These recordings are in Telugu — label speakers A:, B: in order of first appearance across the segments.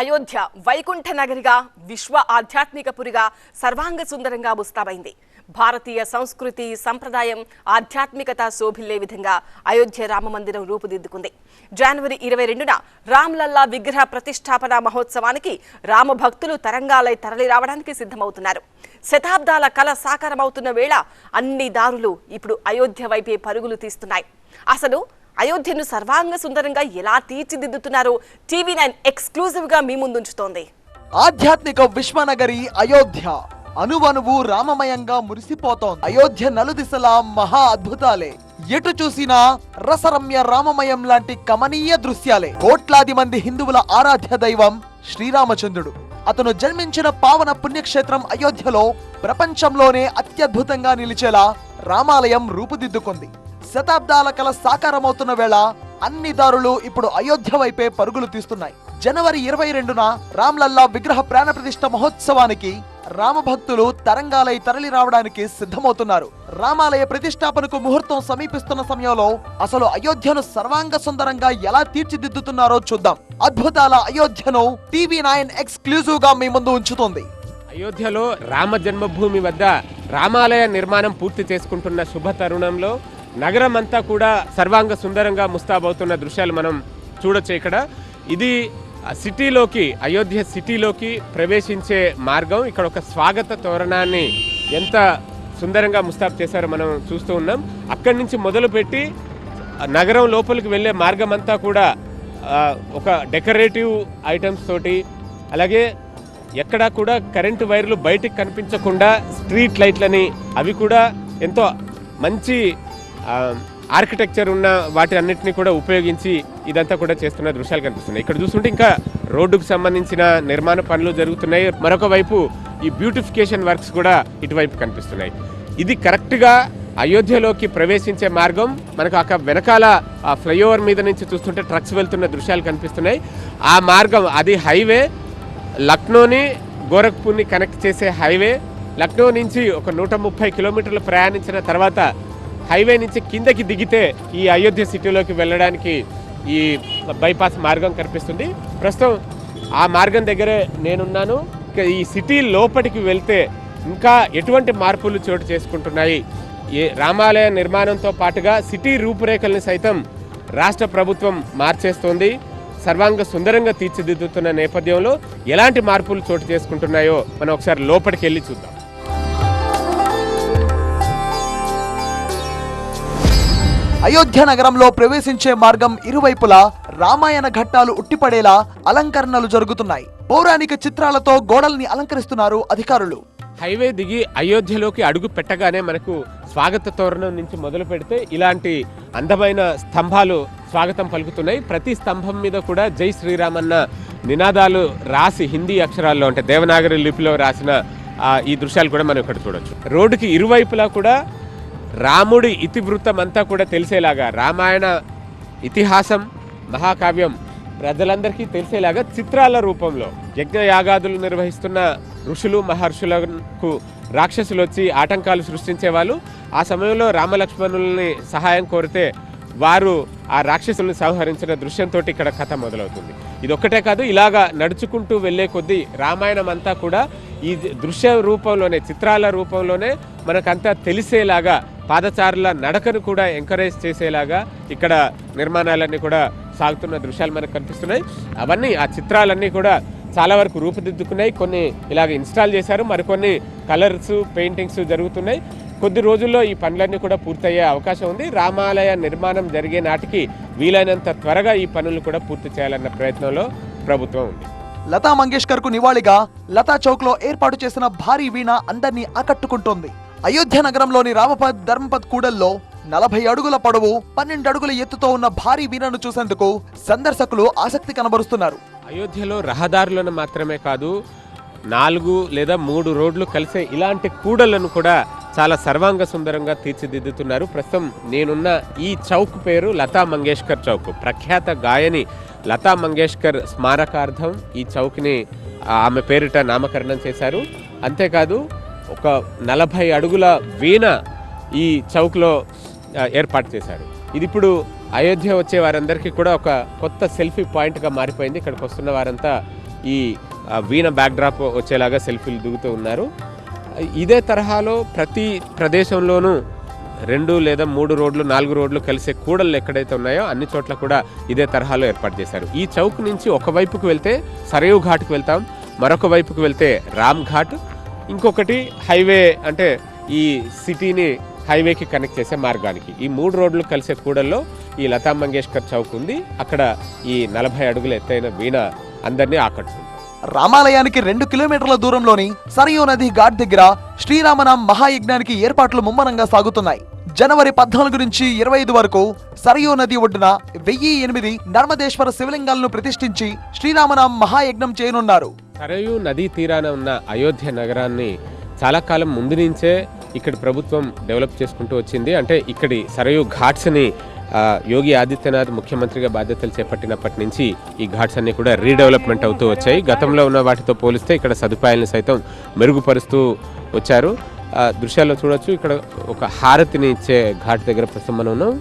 A: అయోధ్య వైకుంఠ నగరిగా విశ్వ ఆధ్యాత్మిక పురిగా సర్వాంగ సుందరంగా ముస్తాబైంది. భారతీయ సంస్కృతి సంప్రదాయం ఆధ్యాత్మికత శోభిల్లే విధంగా అయోధ్య రామ మందిరం రూపుదిద్దుకుంది. జనవరి ఇరవై రెండున రామ్లల్లా విగ్రహ ప్రతిష్టాపన మహోత్సవానికి రామ భక్తులు తరంగాలై తరలిరావడానికి సిద్ధమవుతున్నారు. శతాబ్దాల కళ సాకారమవుతున్న వేళ అన్ని దారులు ఇప్పుడు అయోధ్య వైపే పరుగులు తీస్తున్నాయి. అసలు అయోధ్యను సర్వాంగ సుందరంగా ఎలా తీర్చిదిద్దుతున్నారో? టీవీ నైన్ ఎక్స్క్లూజివ్గా మీ ముందుంచుతోంది.
B: ఆధ్యాత్మిక విశ్వనగరి అయోధ్య. అనువనువు రామమయంగా మురిసిపోతోంది. అయోధ్య నలుదిశలా మహా అద్భుతాలే. ఎటు చూసినా రసరమ్య రామమయం లాంటి కమనీయ దృశ్యాలే. కోట్లాది మంది హిందువుల ఆరాధ్య దైవం శ్రీరామచంద్రుడు. అతను జన్మించిన పావన పుణ్యక్షేత్రం అయోధ్యలో ప్రపంచంలోనే అత్యద్భుతంగా నిలిచేలా రామాలయం రూపుదిద్దుకుంది. శతాబ్దాల కల సాకారమవుతున్న వేళ అన్ని దారులు ఇప్పుడు అయోధ్య వైపే పరుగులు తీస్తున్నాయి. జనవరి ఇరవై రెండున రామ్లల్లా విగ్రహ ప్రాణ ప్రతిష్ట మహోత్సవానికి రామభక్తులు తరంగాలై తరలి రావడానికి సిద్ధమవుతున్నారు. రామాలయ ప్రతిష్టాపనకు ముహూర్తం సమీపిస్తున్న సమయంలో అసలు అయోధ్యను సర్వాంగ సుందరంగా ఎలా తీర్చిదిద్దుతున్నారో చూద్దాం. అద్భుతాల అయోధ్యను టీవీ నైన్ ఎక్స్క్లూజివ్గా మీ ముందు ఉంచుతుంది.
C: అయోధ్యలో రామ జన్మభూమి వద్ద రామాలయ నిర్మాణం పూర్తి చేసుకుంటున్న శుభ తరుణంలో నగరం అంతా కూడా సర్వాంగ సుందరంగా ముస్తాబవుతున్న దృశ్యాలు మనం చూడొచ్చు ఇక్కడ. ఇది సిటీలోకి అయోధ్య సిటీలోకి ప్రవేశించే మార్గం. ఇక్కడ ఒక స్వాగత తోరణాన్ని ఎంత సుందరంగా ముస్తాబ్ చేశారో మనం చూస్తూ ఉన్నాం. అక్కడి నుంచి మొదలుపెట్టి నగరం లోపలికి వెళ్ళే మార్గం అంతా కూడా ఒక డెకరేటివ్ ఐటమ్స్ తోటి అలాగే ఎక్కడా కూడా కరెంటు వైర్లు బయటికి కనిపించకుండా స్ట్రీట్ లైట్లని అవి కూడా ఎంతో మంచి ఆర్కిటెక్చర్ ఉన్న వాటి అన్నింటినీ కూడా ఉపయోగించి ఇదంతా కూడా చేస్తున్న దృశ్యాలు కనిపిస్తున్నాయి. ఇక్కడ చూస్తుంటే ఇంకా రోడ్డుకు సంబంధించిన నిర్మాణ పనులు జరుగుతున్నాయి. మరొక వైపు ఈ బ్యూటిఫికేషన్ వర్క్స్ కూడా ఇటువైపు కనిపిస్తున్నాయి. ఇది కరెక్ట్గా అయోధ్యలోకి ప్రవేశించే మార్గం. మనకు అక్కడ వెనకాల ఆ ఫ్లైఓవర్ మీద నుంచి చూస్తుంటే ట్రక్స్ వెళ్తున్న దృశ్యాలు కనిపిస్తున్నాయి. ఆ మార్గం అది హైవే లక్నోని గోరఖ్పూర్ని కనెక్ట్ చేసే హైవే లక్నో నుంచి ఒక నూట ముప్పై కిలోమీటర్లు ప్రయాణించిన తర్వాత హైవే నుంచి కిందకి దిగితే ఈ అయోధ్య సిటీలోకి వెళ్ళడానికి ఈ బైపాస్ మార్గం కనిపిస్తుంది. ప్రస్తుతం ఆ మార్గం దగ్గరే నేనున్నాను. ఈ సిటీ లోపలికి వెళ్తే ఇంకా ఎటువంటి మార్పులు చోటు చేసుకుంటున్నాయి? ఏ రామాలయ నిర్మాణంతో పాటుగా సిటీ రూపురేఖల్ని సైతం రాష్ట్ర ప్రభుత్వం మార్చేస్తోంది. సర్వాంగ సుందరంగా తీర్చిదిద్దుతున్న నేపథ్యంలో ఎలాంటి మార్పులు చోటు చేసుకుంటున్నాయో మనం ఒకసారి లోపలికి వెళ్ళి చూద్దాం.
B: అయోధ్య నగరంలో ప్రవేశించే మార్గం ఇరువైపులా రామాయణ ఘట్టాలు ఉట్టిపడేలా అలంకరణలు జరుగుతున్నాయి. పౌరాణిక చిత్రాలతో గోడల్ని అలంకరిస్తున్నారు అధికారులు.
C: హైవే దిగి అయోధ్యలోకి అడుగు పెట్టగానే మనకు స్వాగత తోరణం నుంచి మొదలు పెడితే ఇలాంటి అందమైన స్తంభాలు స్వాగతం పలుకుతున్నాయి. ప్రతి స్తంభం మీద కూడా జై శ్రీరామన్న నినాదాలు రాసి హిందీ అక్షరాల్లో అంటే దేవనాగరి లిపిలో రాసిన ఈ దృశ్యాలు కూడా మనం ఇక్కడ చూడొచ్చు. రోడ్డుకి ఇరువైపులా కూడా రాముడి ఇతివృత్తం అంతా కూడా తెలిసేలాగా రామాయణ ఇతిహాసం మహాకావ్యం ప్రజలందరికీ తెలిసేలాగా చిత్రాల రూపంలో యజ్ఞయాగాదులు నిర్వహిస్తున్న ఋషులు మహర్షులకు రాక్షసులు వచ్చి ఆటంకాలు సృష్టించే వాళ్ళు ఆ సమయంలో రామలక్ష్మణుల్ని సహాయం కోరితే వారు ఆ రాక్షసుల్ని సంహరించిన దృశ్యంతో ఇక్కడ కథ మొదలవుతుంది. ఇది ఒక్కటే కాదు ఇలాగా నడుచుకుంటూ వెళ్ళే కొద్దీ రామాయణం అంతా కూడా ఈ దృశ్య రూపంలోనే చిత్రాల రూపంలోనే మనకంతా తెలిసేలాగా పాదచారుల నడకను కూడా ఎంకరేజ్ చేసేలాగా ఇక్కడ నిర్మాణాలన్నీ కూడా సాగుతున్న దృశ్యాలు మనకు కనిపిస్తున్నాయి. అవన్నీ ఆ చిత్రాలన్నీ కూడా చాలా వరకు రూపుదిద్దుకున్నాయి. కొన్ని ఇలాగ ఇన్స్టాల్ చేశారు. మరికొన్ని కలర్స్ పెయింటింగ్స్ జరుగుతున్నాయి. కొద్ది రోజుల్లో ఈ పనులన్నీ కూడా పూర్తయ్యే అవకాశం ఉంది. రామాలయ నిర్మాణం జరిగే నాటికి వీలైనంత త్వరగా ఈ పనులు కూడా పూర్తి చేయాలన్న ప్రయత్నంలో ప్రభుత్వం ఉంది.
B: లతా మంగేష్కర్కు నివాళిగా లతా చౌక్లో ఏర్పాటు చేసిన భారీ వీణ అందరినీ ఆకట్టుకుంటోంది. అయోధ్య నగరంలోని రామపద్ ధర్మపద్ కూడల్లో నలభై అడుగుల పొడవు పన్నెండు అడుగుల ఎత్తుతో ఉన్న భారీ వీణను చూసేందుకు సందర్శకులు ఆసక్తి కనబరుస్తున్నారు.
C: అయోధ్యలో రహదారులను మాత్రమే కాదు నాలుగు లేదా మూడు రోడ్లు కలిసే ఇలాంటి కూడలను కూడా చాలా సర్వాంగ సుందరంగా తీర్చిదిద్దుతున్నారు. ప్రస్తుతం నేనున్న ఈ చౌక్ పేరు లతా మంగేష్కర్ చౌక్. ప్రఖ్యాత గాయని లతా మంగేష్కర్ స్మారకార్థం ఈ చౌక్ని ఆమె పేరిట నామకరణం చేశారు. అంతేకాదు ఒక నలభై అడుగుల వీణ ఈ చౌక్లో ఏర్పాటు చేశారు. ఇది ఇప్పుడు అయోధ్య వచ్చే వారందరికీ కూడా ఒక కొత్త సెల్ఫీ పాయింట్గా మారిపోయింది. ఇక్కడికి వస్తున్న వారంతా ఈ వీణ బ్యాక్డ్రాప్ వచ్చేలాగా సెల్ఫీలు దిగుతూ ఉన్నారు. ఇదే తరహాలో ప్రతి ప్రదేశంలోనూ రెండు లేదా మూడు రోడ్లు నాలుగు రోడ్లు కలిసే కూడళ్ళు ఎక్కడైతే ఉన్నాయో అన్ని చోట్ల కూడా ఇదే తరహాలో ఏర్పాటు చేశారు. ఈ చౌక్ నుంచి ఒక వైపుకు వెళ్తే సరయూ ఘాట్కి వెళ్తాం మరొక వైపుకు వెళ్తే రామ్ ఘాట్ ఇంకొకటి హైవే అంటే ఈ సిటీని హైవేకి కనెక్ట్ చేసే మార్గానికి. ఈ మూడు రోడ్లు కలిసే కూడల్లో ఈ లతా మంగేష్కర్ చౌక్ ఉంది. అక్కడ ఈ నలభై అడుగుల ఎత్తైన వీణ అందరినీ ఆకట్టుకుంది.
B: రామాలయానికి రెండు కిలోమీటర్ల దూరంలోని సరయూ నది ఘాట్ దగ్గర శ్రీరామనామ మహాయజ్ఞానికి ఏర్పాట్లు ముమ్మరంగా సాగుతున్నాయి. జనవరి పద్నాలుగు నుంచి ఇరవై ఐదు వరకు సరయూ నది ఒడ్డున వెయ్యి ఎనిమిది నర్మదేశ్వర శివలింగాలను ప్రతిష్ఠించి శ్రీరామనామ మహాయజ్ఞం చేయనున్నారు.
C: సరయూ నదీ తీరాన ఉన్న అయోధ్య నగరాన్ని చాలా కాలం ముందు నుంచే ఇక్కడ ప్రభుత్వం డెవలప్ చేసుకుంటూ వచ్చింది. అంటే ఇక్కడి సరయూ ఘాట్స్ని యోగి ఆదిత్యనాథ్ ముఖ్యమంత్రిగా బాధ్యతలు చేపట్టినప్పటి నుంచి ఈ ఘాట్స్ అన్ని కూడా రీడెవలప్మెంట్ అవుతూ వచ్చాయి. గతంలో ఉన్న వాటితో పోలిస్తే ఇక్కడ సదుపాయాలను సైతం మెరుగుపరుస్తూ వచ్చారు. దృశ్యాల్లో చూడొచ్చు ఇక్కడ ఒక హారతిని ఇచ్చే ఘాట్ దగ్గర ప్రస్తుతం మనం ఉన్నాం.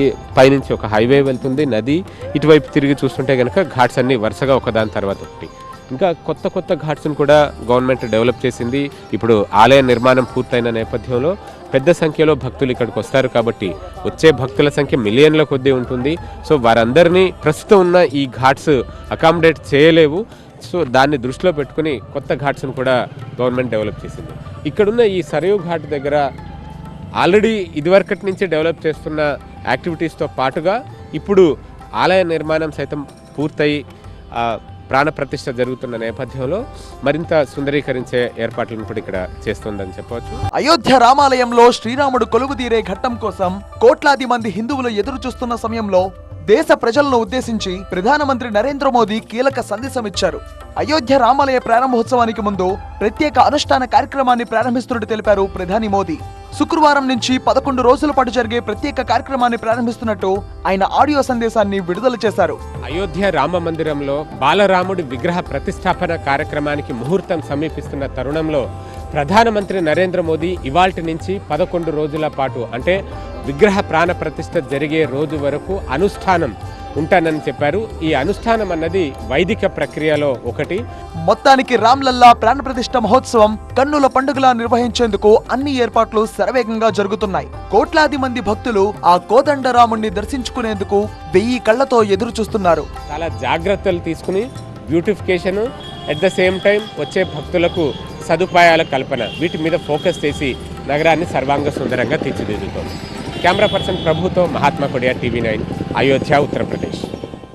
C: ఈ పైనుంచి ఒక హైవే వెళ్తుంది నది. ఇటువైపు తిరిగి చూస్తుంటే కనుక ఘాట్స్ అన్ని వరుసగా ఒకదాని తర్వాత ఒకటి. ఇంకా కొత్త కొత్త ఘాట్స్ను కూడా గవర్నమెంట్ డెవలప్ చేసింది. ఇప్పుడు ఆలయ నిర్మాణం పూర్తయిన నేపథ్యంలో పెద్ద సంఖ్యలో భక్తులు ఇక్కడికి వస్తారు కాబట్టి వచ్చే భక్తుల సంఖ్య మిలియన్ల కొద్దీ ఉంటుంది. సో వారందరినీ ప్రస్తుతం ఉన్న ఈ ఘాట్స్ అకామిడేట్ చేయలేవు. సో దాన్ని దృష్టిలో పెట్టుకుని కొత్త ఘాట్స్ను కూడా గవర్నమెంట్ డెవలప్ చేసింది. ఇక్కడున్న ఈ సరయూ ఘాట్ దగ్గర ఆల్రెడీ ఇదివరకటి నుంచి డెవలప్ చేస్తున్న యాక్టివిటీస్తో పాటుగా ఇప్పుడు ఆలయ నిర్మాణం సైతం పూర్తయి ప్రాణప్రతిష్ఠ జరుగుతున్న నేపథ్యంలో మరింత సుందరీకరించే ఏర్పాట్లను కూడా ఇక్కడ చేస్తుందని చెప్పవచ్చు.
B: అయోధ్య రామాలయంలో శ్రీరాముడు కొలువు తీరే ఘట్టం కోసం కోట్లాది మంది హిందువులు ఎదురు చూస్తున్న సమయంలో దేశ ప్రజలను ఉద్దేశించి ప్రధానమంత్రి నరేంద్ర మోదీ కీలక సందేశం ఇచ్చారు. అయోధ్య రామాలయ ప్రారంభోత్సవానికి ముందు ప్రత్యేక అనుష్ఠాన కార్యక్రమాన్ని ప్రారంభిస్తున్నట్టు తెలిపారు ప్రధాని మోదీ. శుక్రవారం నుంచి పదకొండు రోజుల పాటు జరిగే ప్రత్యేక కార్యక్రమాన్ని ప్రారంభిస్తున్నట్టు ఆయన ఆడియో సందేశాన్ని విడుదల చేశారు.
C: అయోధ్య రామ మందిరంలో బాలరాముడి విగ్రహ ప్రతిష్టాపన కార్యక్రమానికి ముహూర్తం సమీపిస్తున్న తరుణంలో ప్రధానమంత్రి నరేంద్ర మోదీ ఇవాల్టి నుంచి పదకొండు రోజుల పాటు అంటే విగ్రహ ప్రాణ ప్రతిష్ఠ జరిగే రోజు వరకు అనుష్ఠానం ఉంటానని చెప్పారు. ఈ అనుష్ఠానం అన్నది వైదిక ప్రక్రియలో ఒకటి.
B: మొత్తానికి రామ్లల్లా ప్రాణప్రతిష్ఠ మహోత్సవం కన్నుల పండుగలా నిర్వహించేందుకు అన్ని ఏర్పాట్లు శరవేగంగా జరుగుతున్నాయి. కోట్లాది మంది భక్తులు ఆ కోదండరాముణ్ణి దర్శించుకునేందుకు వెయ్యి కళ్ళతో ఎదురు చూస్తున్నారు
C: చాలా జాగ్రత్తలు తీసుకుని beautification at the same time వచ్చే భక్తులకు సదుపాయాల కల్పన వీటి మీద ఫోకస్ చేసి నగరాన్ని సర్వాంగ సుందరంగా తీర్చిదిద్దుతోంది. कैमरा पर्सन प्रभु तो महात्मा कोडिया टीवी नाइन अयोध्या उत्तर प्रदेश